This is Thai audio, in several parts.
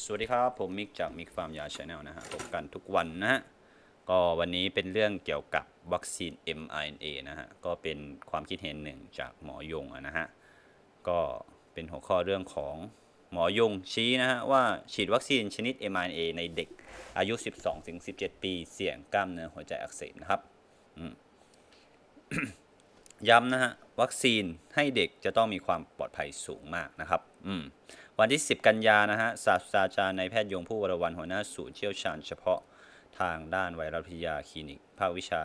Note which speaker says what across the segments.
Speaker 1: สวัสดีครับ ผมมิกจากมิกฟาร์มยาชาแนลนะฮะพบกันทุกวันนะฮะก็วันนี้เป็นเรื่องเกี่ยวกับวัคซีน mRNA นะฮะก็เป็นความคิดเห็นหนึ่งจากหมอยงนะฮะก็เป็นหัวข้อเรื่องของหมอยงชี้นะฮะว่าฉีดวัคซีนชนิด mRNA ในเด็กอายุ 12-17 ปีเสี่ยงกล้ามเนื้อหัวใจอักเสบนะครับย้ำนะฮะ วัคซีนให้เด็กจะต้องมีความปลอดภัยสูงมากนะครับอืมวันที่ 10 กันยานะฮะศาสตราจารย์นายแพทย์ยงผู้วรวันหัวหน้าศูนย์เชี่ยวชาญเฉพาะทางด้านไวรัสวิทยาคลินิก ภาควิชา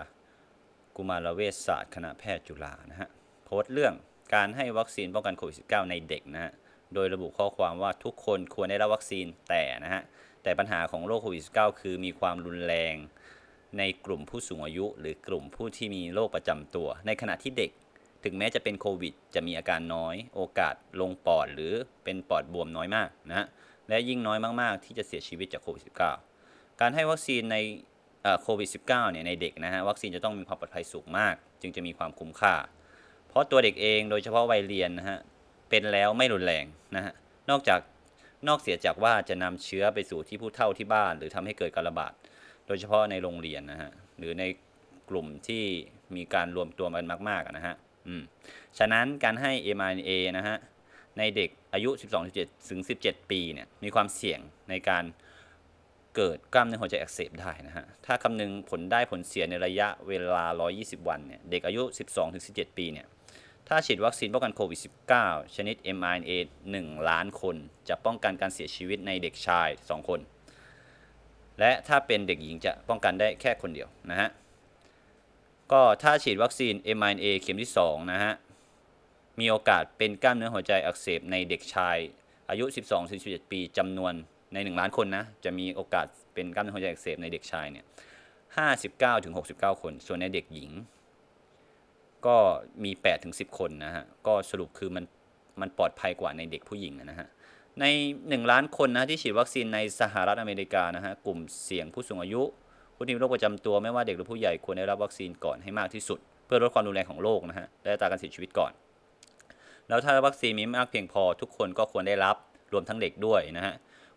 Speaker 1: กุมารเวชศาสตร์คณะแพทย์จุฬานะฮะโพสต์เรื่องการให้วัคซีนป้องกันโควิด -19 ในเด็กนะฮะโดยระบุข้อความว่าทุกคนควรได้รับวัคซีนแต่นะฮะแต่ปัญหาของโรคโควิด -19 คือมีความรุนแรงในกลุ่มผู้สูงอายุ หรือกลุ่มผู้ที่มีโรคประจำตัว ในขณะที่เด็ก ถึงแม้จะเป็นโควิด จะมีอาการน้อย โอกาสลงปอดหรือเป็นปอดบวมน้อยมากนะฮะและยิ่งน้อยมาก ๆ ที่จะเสียชีวิตจากโควิด -19 การให้วัคซีนในโควิด -19 เนี่ยในเด็กนะฮะวัคซีนจะต้องมีความปลอดภัยสูงมาก จึงจะมีความคุ้มค่า เพราะตัวเด็กเองโดยเฉพาะวัยเรียนนะฮะเป็นแล้วไม่รุนแรงนะฮะนอกจากนอกเสียจากว่าจะนำเชื้อไปสู่ที่ผู้เฒ่าที่บ้าน หรือทำให้เกิดการระบาดโดยเฉพาะในโรงเรียนนะฮะหรือในกลุ่มที่มีการรวมตัวกันมากๆนะฮะ ฉะนั้นการให้ mRNA นะฮะในเด็กอายุ 12-17 ถึง 17 ปีเนี่ยมีความเสี่ยงในการเกิดกล้ามเนื้อหัวใจอักเสบได้นะฮะ ถ้าคำนึงผลได้ผลเสียในระยะเวลา 120 วันเนี่ย เด็กอายุ 12-17 ปีเนี่ย ถ้าฉีดวัคซีนป้องกันโควิด -19 ชนิด mRNA 1 ล้านคน จะป้องกันการเสียชีวิตในเด็กชาย 2 คน และถ้าเป็นเด็กหญิงจะป้องกันได้แค่คนเดียวนะฮะ ก็ถ้าฉีดวัคซีน mRNA เข็มที่ 2 นะฮะ มีโอกาสเป็นกล้ามเนื้อหัวใจอักเสบในเด็กชาย อายุ 12-17 ปีจำนวนใน 1 ล้านคนนะ จะมีโอกาสเป็นกล้ามเนื้อหัวใจอักเสบในเด็กชายเนี่ย 59-69 คน ส่วนในเด็กหญิง ก็มี 8-10 คนนะฮะ ก็สรุปคือมันมันปลอดภัยกว่าในเด็กผู้หญิงนะฮะ ใน 1 ล้านคนนะที่ฉีดวัคซีนในสหรัฐอเมริกานะฮะ กลุ่มเสี่ยงผู้สูงอายุ ผู้ที่มีโรคประจำตัวไม่ว่าเด็กหรือผู้ใหญ่ควรได้รับวัคซีนก่อนให้มากที่สุด เพื่อลดความรุนแรงของโรคนะฮะและอัตราการเสียชีวิตก่อน แล้วถ้าวัคซีนมีมากเพียงพอทุกคนก็ควรได้รับรวมทั้งเด็กด้วยนะฮะ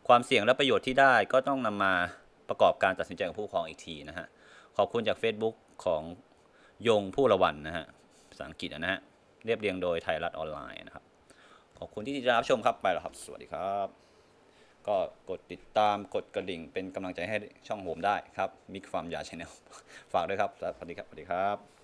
Speaker 1: ความเสี่ยงและประโยชน์ที่ได้ก็ต้องนำมาประกอบการตัดสินใจของผู้ปกครองอีกทีนะฮะขอบคุณจาก Facebook ของยงผู้ละวันนะฮะภาษาอังกฤษนะฮะเรียบเรียงโดยไทยรัฐออนไลน์นะครับขอบคุณที่ติดตามรับชมครับไปแล้วครับ สวัสดีครับ ก็กดติดตามกดกระดิ่งเป็นกำลังใจให้ช่องโหมได้ครับมิกฟาร์มยาชแนลฝากด้วยครับสวัสดีครับสวัสดีครับ